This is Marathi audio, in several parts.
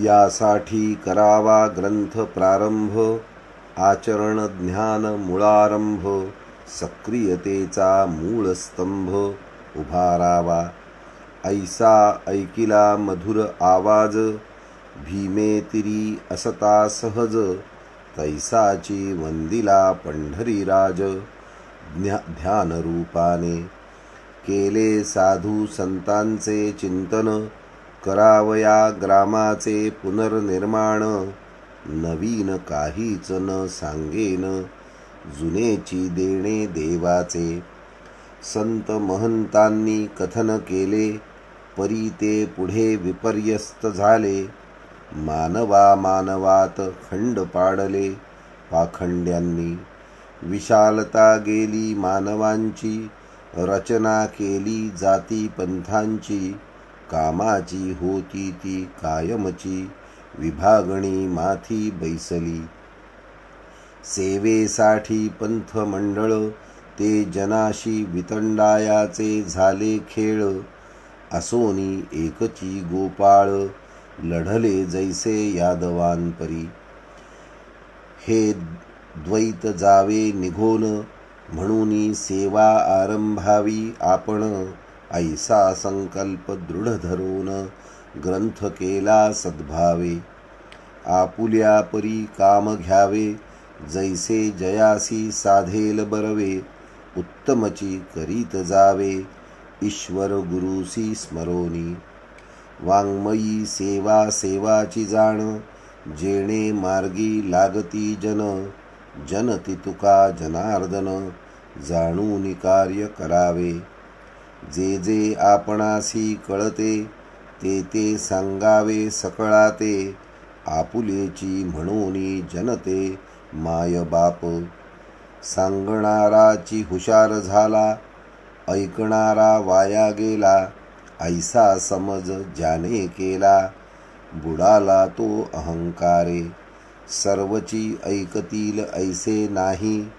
यासाठी करावा ग्रंथ प्रारंभ आचरण ज्ञान मुळारंभ सक्रियतेचा मूळ स्तंभ उभारावा. ऐसा ऐकिला मधुर आवाज भीमेतिरी असता सहज तैसाची वंदिला पंढरीराज ज्ञा ध्यानरूपाने केले साधू संतांचे चिंतन करावया ग्रामाचे पुनर्निर्माण. नवीन काहीच न सांगेन. जुनेची देणे देवाचे. संत महंतांनी कथन केले परी ते पुढे विपर्यस्त झाले. मानवा मानवात खंड पाडले पाखंड्यांनी. विशालता गेली मानवांची रचना केली जाती पंथांची कामाची होती ती कायमची. विभागणी माथी बैसली. सेवेसाठी पंथ मंडळ ते जनाशी वितंडायाचे झाले खेळ. असोनी एकची गोपाळ लढले जैसे यादवांपरी. हे द्वैत जावे निघोन म्हणून सेवा आरंभावी आपण. ऐसा संकल्प दृढ धरून ग्रंथ केला सद्भावे. आपुल्या परी काम घ्यावे जैसे जयासी साधेल बरवे उत्तमची करीत जावे ईश्वर गुरुसी स्मरोनी. वाङ्मयी सेवा सेवाची जाण जेणे मार्गी लागती जन जनती तुका जनार्दन जाणून कार्य करावे. जे जे आपणासी कळते ते ते सांगावे सकळाते. आपुलेची म्हणून जनते माय बाप. सांगणाराची हुशार झाला ऐकणारा वाया गेला ऐसा समज ज्याने केला. बुडाला तो अहंकारे सर्वची ऐकतील ऐसे नाही.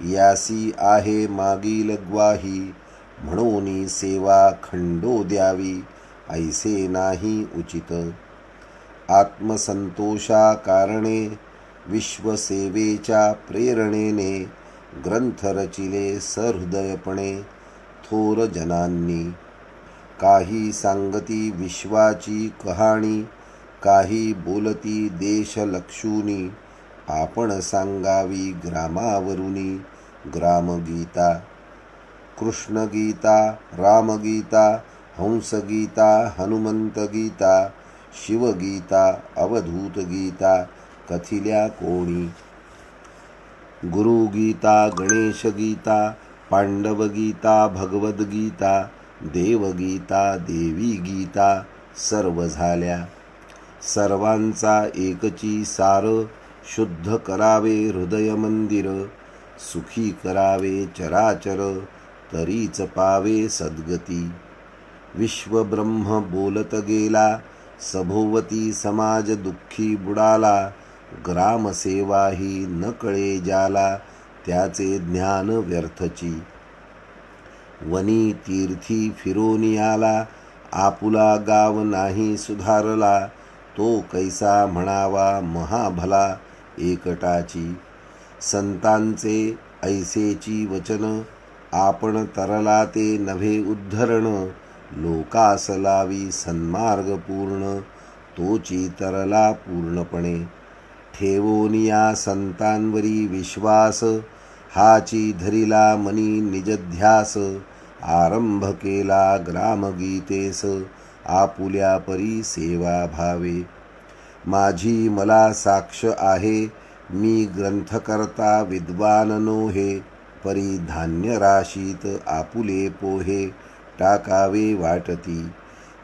यासी आहे मागील ग्वाही. म्हणून सेवा खंडो द्यावी ऐसे नाही उचित. आत्मसंतोषा कारणे विश्वसेवेच्या प्रेरणेने ग्रंथ रचिले सहृदयपणे थोर जनांनी. काही सांगती विश्वाची कहाणी काही बोलती देशलक्षुनी. आपण सांगावी ग्रामावरुनी ग्रामगीता. कृष्णगीता रामगीता हंसगीता हनुमंतगीता शिवगीता अवधूतगीता कथिल्या कोणी. गुरुगीता गणेशगीता पांडवगीता भगवद्गीता देवगीता देवी गीता सर्व झाल्या. सर्वांचा एकची सार शुद्ध करावे हृदय मंदिर सुखी करावे चराचर तरीच पावे सद्गती। विश्वब्रह्म बोलत गेला सभोवती समाज दुःखी बुडाला ग्रामसेवा ही न कळे जाला त्याचे ज्ञान व्यर्थची। वनी तीर्थी फिरोनी आला आपुला गाव नाही सुधारला तो कैसा म्हणावा महाभला एकटाची। संतांचे ऐसेची वचन आपण तरला ते नव्हे उद्धरण लोकास लावी सन्मार्ग पूर्ण तोची तरला पूर्णपणे. ठेवोनिया संतांवरी विश्वास हाची धरिला मनी निजध्यास आरंभ केला ग्रामगीतेस आपुल्या परी सेवा भावे. माझी मला साक्ष आहे मी ग्रंथकर्ता विद्वान नोहे परी धान्य राशीत आपुले पोहे टाकावे वाटती.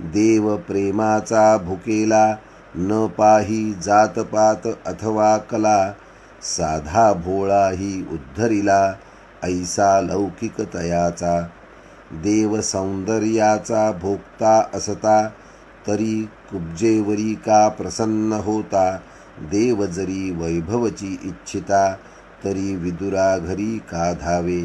देव प्रेमाचा भुकेला न पाही जातपात अथवा कला. साधा भोळाही उद्धरिला ऐसा लौकिकतयाचा देव सौंदर्याचा भोगता असता तरी कुब्जेवरी का प्रसन्न होता. देव जरी वैभवची इच्छिता तरी विदुरा घरी का धावे?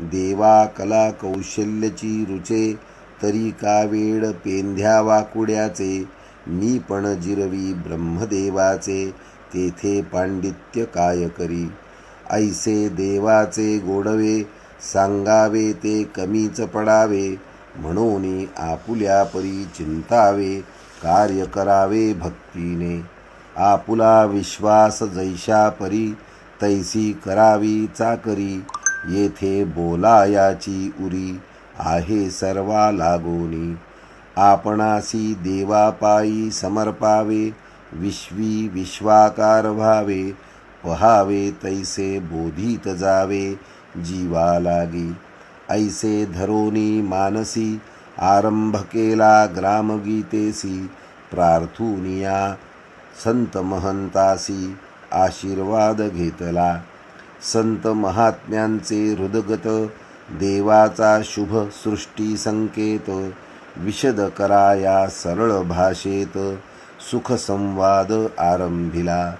देवा कला कौशल्यची रुचे तरी का वेळ पेंध्या वाकुड्याचे? मी पण जिरवी ब्रह्मदेवाचे तेथे पांडित्य काय करी? ऐसे देवाचे गोडवे सांगावे ते कमीच पडावे म्हणून आपुल्या परी चिंतावे कार्य करावे भक्तीने. आपुला विश्वास जैशा परी तैसी करावी चाकरी येथे बोलायाची उरी आहे सर्वा लागोनी. आपणासी देवापायी समर्पावे विश्वी विश्वाकार व्हावे पहावे तैसे बोधित जावे जीवा लागी. ऐसे धरोनी मानसी आरंभ केला ग्रामगीतेसी प्रार्थुनिया संत महंतासी. आशीर्वाद घेतला. संत महात्म्यांचे हृदगत देवाचा शुभ सृष्टी संकेत विशद कराया सरळ भाषेत सुख संवाद आरंभिला.